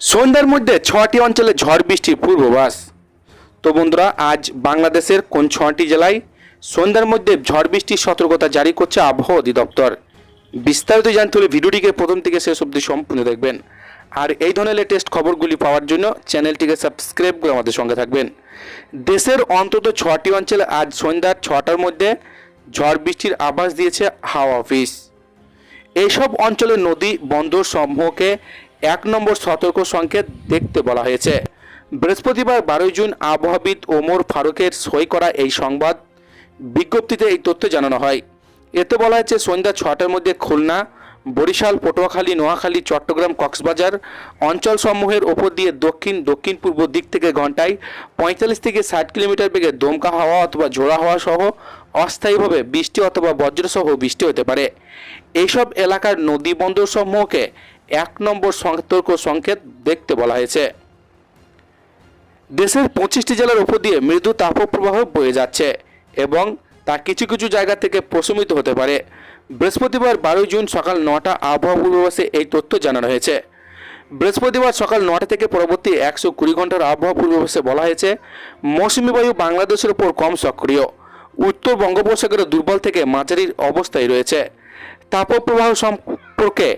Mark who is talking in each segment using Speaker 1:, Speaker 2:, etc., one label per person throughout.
Speaker 1: সন্ধ্যার মধ্যে ছটি অঞ্চলে ঝড় বৃষ্টির পূর্বাভাস। তো বন্ধুরা, আজ বাংলাদেশের কোন ছটি জেলায় সন্ধ্যার মধ্যে ঝড় বৃষ্টির সতর্কতা জারি করছে আবহাওয়া অধিদপ্তর? বিস্তারিত জানতে হলে ভিডিওটিকে প্রথম থেকে শেষ অবধি সম্পূর্ণ দেখবেন। আর এই ধরনের লেটেস্ট খবরগুলি পাওয়ার জন্য চ্যানেলটিকে সাবস্ক্রাইব করে আমাদের সঙ্গে থাকবেন। দেশের অন্তত ছটি অঞ্চলে আজ সন্ধ্যা ছটার মধ্যে ঝড় বৃষ্টির আভাস দিয়েছে হাওয়া অফিস। এইসব অঞ্চলের নদী বন্দর সমূহকে এক নম্বর সতর্ক সংকেত দেখতে বলা হয়েছে। বৃহস্পতিবার বারোই জুন আবহাওয়াবিদ ওমর ফারুকের সই করা এই সংবাদ বিজ্ঞপ্তিতে এই তথ্য জানানো হয়। এতে বলা হয়েছে, সন্ধ্যা ছটার মধ্যে খুলনা, বরিশাল, পটুয়াখালী, নোয়াখালী, চট্টগ্রাম, কক্সবাজার অঞ্চলসমূহের ওপর দিয়ে দক্ষিণ দক্ষিণ পূর্ব দিক থেকে ঘন্টায় পঁয়তাল্লিশ থেকে ষাট কিলোমিটার বেগে দমকা হাওয়া অথবা ঝোড়া হাওয়া সহ অস্থায়ীভাবে বৃষ্টি অথবা বজ্রসহ বৃষ্টি হতে পারে। এইসব এলাকার নদী বন্দর সমূহকে এক নম্বর সতর্ক সংকেত দেখতে বলা হয়েছে। দেশের পঁচিশটি জেলার উপর দিয়ে মৃদু তাপপ্রবাহ বয়ে যাচ্ছে এবং তা কিছু কিছু জায়গা থেকে প্রশমিত হতে পারে। বৃহস্পতিবার বারোই জুন সকাল নটা আবহাওয়া পূর্বাভাসে এই তথ্য জানানো হয়েছে। বৃহস্পতিবার সকাল নটা থেকে পরবর্তী একশো কুড়ি ঘণ্টার আবহাওয়া পূর্বাভাসে বলা হয়েছে, মৌসুমী বায়ু বাংলাদেশের উপর কম সক্রিয়। উত্তর বঙ্গোপসাগরে দুর্বল থেকে মাঝারির অবস্থায় রয়েছে। তাপপ্রবাহ সম্পর্কে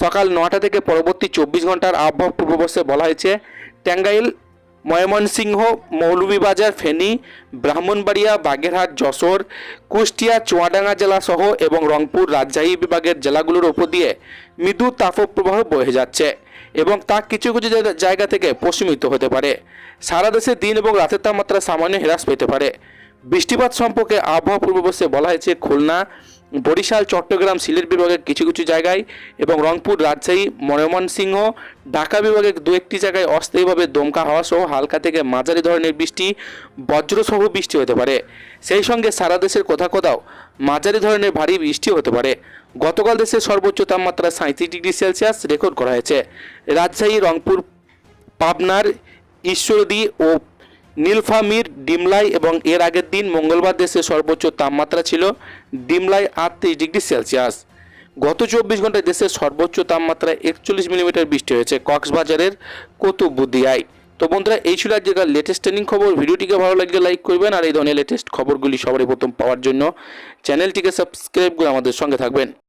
Speaker 1: সকাল নটা থেকে পরবর্তী চব্বিশ ঘণ্টার আবহাওয়া পূর্বাভাসে বলা হয়েছে, ট্যাঙ্গাইল, ময়মনসিংহ, মৌলভীবাজার, ফেনী, ব্রাহ্মণবাড়িয়া, বাগেরহাট, যশোর, কুষ্টিয়া, চুয়াডাঙ্গা জেলা সহ এবং রংপুর রাজশাহী বিভাগের জেলাগুলোর ওপর দিয়ে মৃদু তাপপ্রবাহ বয়ে যাচ্ছে এবং তা কিছু কিছু জায়গা- থেকে পশ্চিমিত হতে পারে। সারা দেশে দিন এবং রাতের তাপমাত্রা সামান্য হ্রাস পেতে পারে। বৃষ্টিপাত সম্পর্কে আবহাওয়া পূর্বাভাসে বলা হয়েছে, খুলনা, বরিশাল, চট্টগ্রাম, সিলেট বিভাগের কিছু কিছু জায়গায় এবং রংপুর, রাজশাহী, ময়মনসিংহ, ঢাকা বিভাগের দু একটি জায়গায় অস্থায়ীভাবে দমকা হাওয়া সহ হালকা থেকে মাঝারি ধরনের বৃষ্টি, বজ্রসহ বৃষ্টি হতে পারে। সেই সঙ্গে সারা দেশের কোথাও কোথাও মাঝারি ধরনের ভারী বৃষ্টি হতে পারে। গতকাল দেশের সর্বোচ্চ তাপমাত্রা সাঁত্রিশ ডিগ্রি সেলসিয়াস রেকর্ড করা হয়েছে। রাজশাহী, রংপুর, পাবনার ঈশ্বরদী ও নীলফামির, ডিমলাই এবং এর আগের দিন মঙ্গলবার দেশের সর্বোচ্চ তাপমাত্রা ছিল ডিমলাই আটত্রিশ ডিগ্রি সেলসিয়াস। গত চব্বিশ ঘন্টায় দেশের সর্বোচ্চ তাপমাত্রা একচল্লিশ মিলিমিটার বৃষ্টি হয়েছে কক্সবাজারের কুতুবুদিয়ায়। তো বন্ধুরা, এই ছিল আজকের লেটেস্ট ট্রেনিং খবর। ভিডিওটিকে ভালো লাগলে লাইক করবেন আর এই ধরনের লেটেস্ট খবরগুলি সবারই প্রথম পাওয়ার জন্য চ্যানেলটিকে সাবস্ক্রাইব করে আমাদের সঙ্গে থাকবেন।